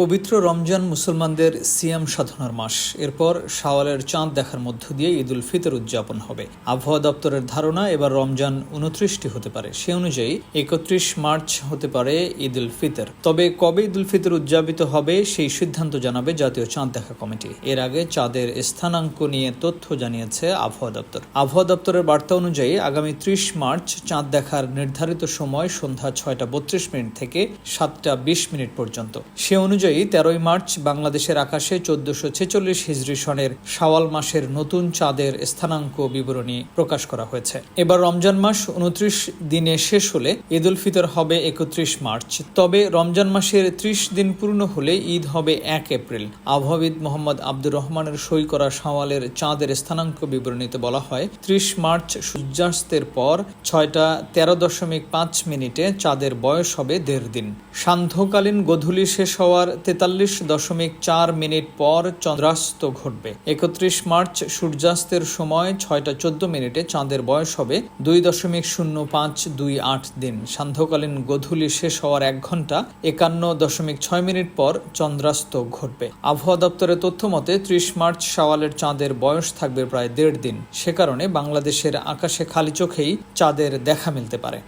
পবিত্র রমজান মুসলমানদের সিয়াম সাধনার মাস। এরপর শাওয়ালের চাঁদ দেখার মধ্য দিয়ে ঈদ উল ফিতর উদযাপন হবে। আবহাওয়া দপ্তরের ধারণা এবার রমজান উনত্রিশটি হতে পারে। সে অনুযায়ী একত্রিশ মার্চ হতে পারে ঈদ উল ফিতর। তবে কবে ঈদ উল ফিতর উদযাপিত হবে সেই সিদ্ধান্ত জানাবে জাতীয় চাঁদ দেখা কমিটি। এর আগে চাঁদের স্থানাঙ্ক নিয়ে তথ্য জানিয়েছে আবহাওয়া দপ্তর। আবহাওয়া দপ্তরের বার্তা অনুযায়ী আগামী ত্রিশ মার্চ চাঁদ দেখার নির্ধারিত সময় সন্ধ্যা ছয়টা বত্রিশ মিনিট থেকে সাতটা বিশ মিনিট পর্যন্ত। সে অনুযায়ী তেরোই মার্চ বাংলাদেশের আকাশে চোদ্দশো ছেচল্লিশ হিজরি সনের শাওয়াল মাসের নতুন চাঁদের স্থানাঙ্ক বিবরণী প্রকাশ করা হয়েছে। এবার রমজান মাস উনত্রিশ দিনে শেষ হলে ঈদ উল ফিতর হবে একত্রিশ মার্চ। তবে রমজান মাসের ত্রিশ দিন পূর্ণ হলে ঈদ হবে এক এপ্রিল। আবহাওয়াবিদ মোহাম্মদ আব্দুর রহমানের সই করা শাওয়ালের চাঁদের স্থানাঙ্ক বিবরণীতে বলা হয়, ত্রিশ মার্চ সূর্যাস্তের পর ছয়টা তেরো দশমিক পাঁচ মিনিটে চাঁদের বয়স হবে দেড় দিন। সান্ধ্যকালীন গধূলি শেষ হওয়ার তেতাল্লিশ দশমিক চার মিনিট পর চন্দ্রাস্ত ঘটবে। একত্রিশ মার্চ সূর্যাস্তের সময় ছয়টা চোদ্দ মিনিটে চাঁদের বয়স হবে দুই দশমিক শূন্য পাঁচ দুই আট দিন। সান্ধ্যকালীন গধূলি শেষ হওয়ার এক ঘণ্টা একান্ন দশমিক ছয় মিনিট পর চন্দ্রাস্ত ঘটবে। আবহাওয়া দপ্তরের তথ্য মতে ত্রিশ মার্চ শাওয়ালের চাঁদের বয়স থাকবে প্রায় দেড় দিন। সে কারণে বাংলাদেশের আকাশে খালি চোখেই চাঁদের দেখা মিলতে পারে।